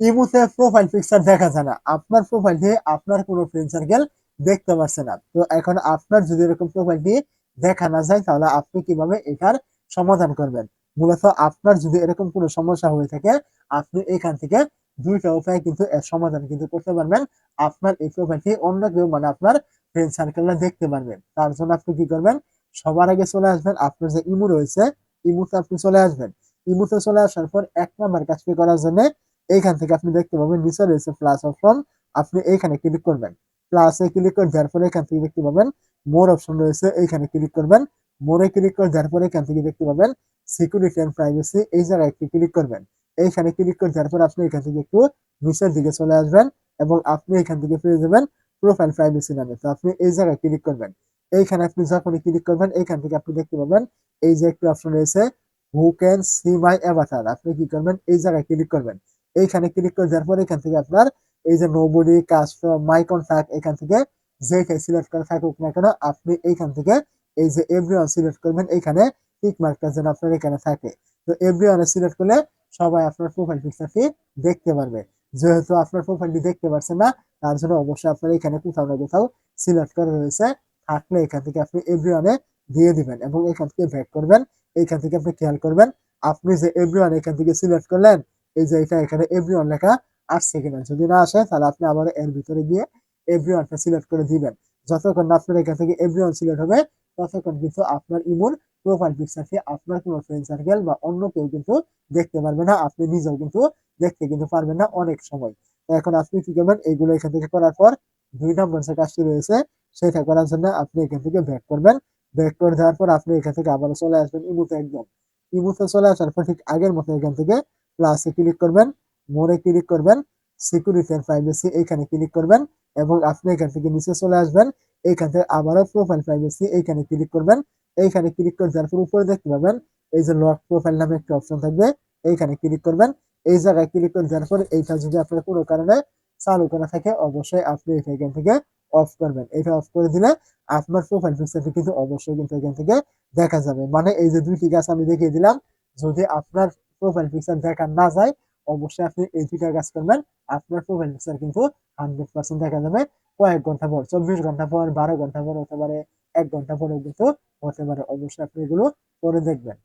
ইমুতে profile picture দেখা যায় না। আপনার প্রোফাইল দিয়ে আপনার কোনো ফ্রেন্ড সার্কেল দেখতে পারছে না। তো এখন আপনার যদি এরকম প্রোফাইল দিয়ে দেখা না যায়, তাহলে আপনি কীভাবে এটার সমাধান করবেন? মূলত আপনার যদি এরকম কোনো সমস্যা হয়ে থাকে, আপনি এখান থেকে দুইটা উপায় কিন্তু এর সমাধান কিন্তু করতে পারবেন। আপনার এই প্রোফাইলটি অন্য কেউ মানে আপনার ফ্রেন্ড সার্কেলরা দেখতে পারবেন তার জন্য আপনি কি করবেন? সবার আগে চলে আসবেন। আপনার যে ইমু রয়েছে, ইমুতে আপনি চলে আসবেন। ইমুতে চলে আসার পর এক নাম্বার কাজটি করার জন্য এইখান থেকে আপনি দেখতে পাবেন নিচে রয়েছে প্লাস অপশন আপনি এইখানে ক্লিক করবেন। প্লাসে ক্লিক করে দেওয়ার পরে এখান থেকে দেখতে পাবেন মোর অপশন রয়েছে, এইখানে ক্লিক করবেন। মোরে ক্লিক করে দেওয়ার পরে এখান থেকে দেখতে পাবেন সিকিউরিটি অ্যান্ড প্রাইভেসি এই জায়গায় একটি ক্লিক করবেন। এইখানে ক্লিক করে দেওয়ার পর আপনি এখান থেকে একটু নিচের দিকে চলে আসবেন এবং আপনি এখান থেকে পেয়ে যাবেন প্রোফাইল প্রাইভেসি নামে। তো আপনি এই জায়গায় ক্লিক করবেন। এইখানে আপনি যখনই ক্লিক করবেন, এইখান থেকে আপনি দেখতে পাবেন এই যে একটি অপশন রয়েছে who can see my avatar আপনি কি করবেন? এই জায়গায় ক্লিক করবেন। এইখানে ক্লিক করে দেওয়ার পর এখান থেকে আপনার এই যে নোবডি কাস্টম মাই কন্ট্যাক্ট এখান থেকে যে সিলেক্ট করা থাকুক না কেন, আপনি এইখান থেকে এই যে এভরিওয়ান সিলেক্ট করবেন, এইখানে টিক মার্কটা যেন আপনার এখানে থাকে। তো এভরিওয়ানে সিলেক্ট করলে সবাই আপনার প্রোফাইল পিকচারটি দেখতে পারবে। যেহেতু আপনার প্রোফাইলটি দেখতে পারছে না, তার জন্য অবশ্যই আপনার এখানে কোথাও না কোথাও সিলেক্ট করা রয়েছে। থাকলে এখান থেকে আপনি এভরিওয়ানে দিয়ে দিবেন এবং এখান থেকে ব্যাক করবেন। এইখান থেকে আপনি খেয়াল করবেন, আপনি যে এভরিওয়ান এখান থেকে সিলেক্ট করলেন এই যে এটা এখানে এভরিওয়ান লেখা আসছে কিনা। যদি না আসে, তাহলে আপনি আবার এর ভিতরে গিয়ে এভরি এভরিওয়ানটা সিলেক্ট করে দিবেন। যতক্ষণ আপনার এখান থেকে এভরিওয়ান সিলেক্ট হবে, ততক্ষণ কিন্তু আপনার ইমোর প্রোফাইল পিকচারটি আপনার কোনো ফ্রেন্ড সার্কেল বা অন্য কেউ কিন্তু দেখতে পারবে না। আপনি নিজেও কিন্তু দেখতে কিন্তু পারবেন না অনেক সময়। এখন আপনি কি করবেন? এইগুলো এখান থেকে করার পর দুই নম্বর যে কাজটি রয়েছে, সেটা করার জন্য আপনি এখান থেকে ব্যাক করবেন। ব্যাক করে দেওয়ার পর আপনি এখান থেকে আবার চলে আসবেন ইমুতে একদম। ইমুতে চলে আসার পর ঠিক আগের মতো এখান থেকে প্লাসে ক্লিক করবেন মোড়ে ক্লিক করবেন সিকিউরিটি অ্যান্ড প্রাইভেসি এইখানে ক্লিক করবেন এবং আপনি এখান থেকে নিচে চলে আসবেন, এইখান থেকে আবারও প্রোফাইল প্রাইভেসি এইখানে ক্লিক করবেন, এইখানে ক্লিক করে দেওয়ার পর উপরে দেখতে পাবেন, এই যে লক প্রোফাইল নামে একটা অপশন থাকবে, এইখানে ক্লিক করবেন, এই জায়গায় ক্লিক করে দেওয়ার পর এইটা যদি আপনার কোনো কারণে চালু করা থাকে, অবশ্যই আপনি এটা এখান থেকে অফ করবেন। এটা অফ করে দিলে আপনার প্রোফাইল পিকচারটি কিন্তু অবশ্যই কিন্তু এখান থেকে দেখা যাবে। মানে এই যে দুইটি গাছ আমি দেখিয়ে দিলাম, যদি আপনার প্রোফাইল পিকচার দেখা না যায়, অবশ্যই আপনি এই দুইটা কাজ করবেন। আপনার প্রোফাইল পিকচার কিন্তু হান্ড্রেড পার্সেন্ট দেখা যাবে। কয়েক ঘণ্টা পর, চব্বিশ ঘণ্টা পর, বারো ঘণ্টা পর, হতে পারে এক ঘণ্টা পরে কিন্তু হতে পারে। অবশ্যই আপনি এগুলো করে দেখবেন।